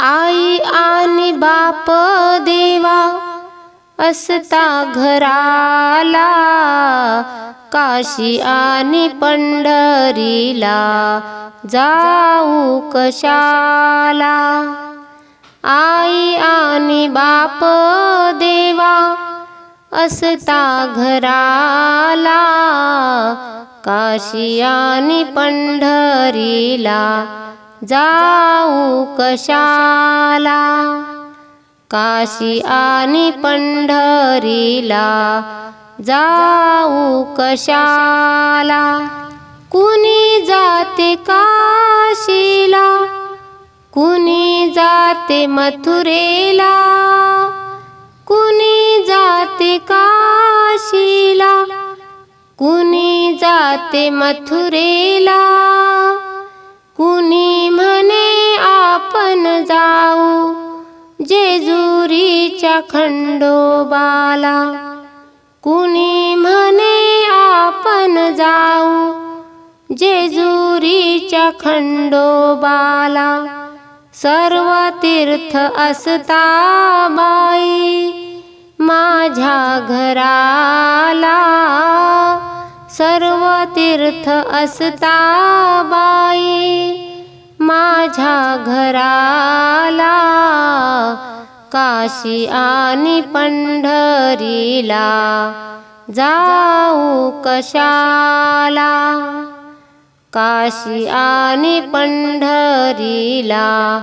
आई आणि बाप देवा असता घराला काशी आणि पंढरीला जाऊ कशाला? आई आणि बाप देवा असता घराला काशी आणि पंढरीला जाऊ कशाला? काशी आणि पंढरीला जाऊ कशाला? कुणी जाते काशीला? कुणी जाते मथुरेला? कुणी जाते काशीला? कुणी जाते मथुरेला? कुणी म्हणे आपण जाऊ जेजुरीच्या खंडोबाला? कुणी म्हणे आपण जाऊ जेजुरीच्या खंडोबाला? सर्व तीर्थ असता बाई माझ्या घराला सर्व तीर्थ असता बाई. माझ्या घराला काशी आणि पंढरीला जाऊ कशाला? काशी आणि पंढरीला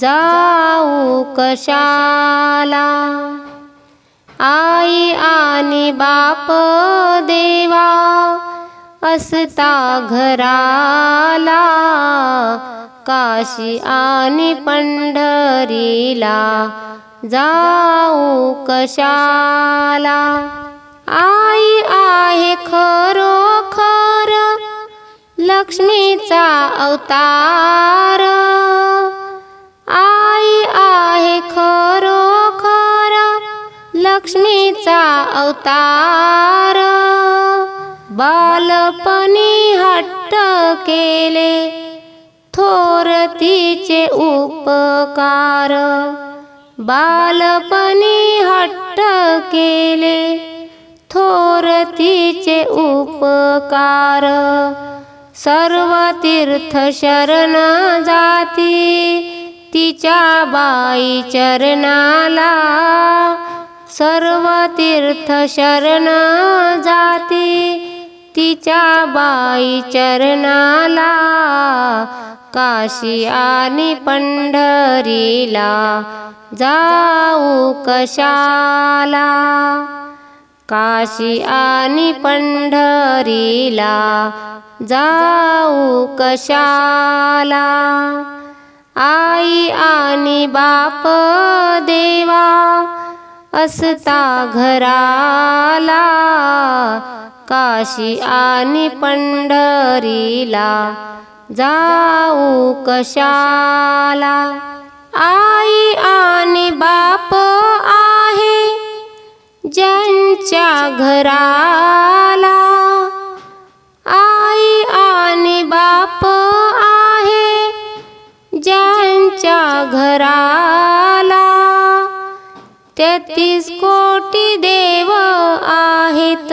जाऊ कशाला? आई आणि बाप देवा असता घराला काशी आणि पंढरीला जाऊ कशाला? आई आहे खरोखर लक्ष्मीचा अवतार. लक्ष्मीचा अवतार. बालपणी हट्ट केले थोर तिचे उपकार. बालपणी हट्ट केले थोर तिचे उपकार. सर्व तीर्थ शरण जाती तिच्या बाई चरणाला. सर्व तीर्थ शरण जाती तिच्या बाई चरणाला काशी आणि पंढरीला जाऊ कशाला? काशी आणि पंढरीला जाऊ कशाला? आई आणि बाप देवा असता घराला काशी आणि पंढरीला. जाऊ कशाला? आई आणि बाप आहे ज्यांच्या घराला. आई आणि बाप आहे ज्यांच्या घराला. तेहतीस कोटी देव आहेत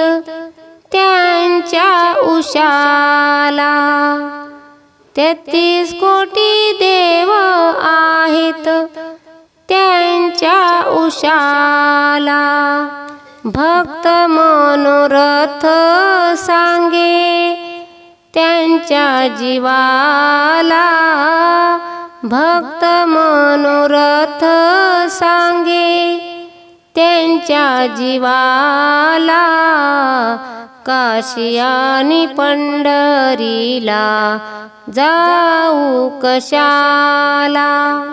त्यांच्या उशाला. तेहतीस कोटी देव आहेत त्यांच्या उशाला. भक्त मनोरथ सांगे त्यांच्या जीवाला. भक्त मनोरथ सांगे त्यांच्या जीवाला काशी आणि पंढरीला जाऊ कशाला?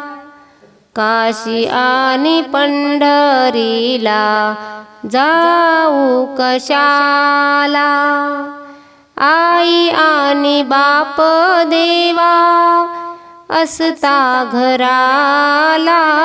काशी आणि पंढरीला जाऊ कशाला? आई आणि बाप देवा असता घराला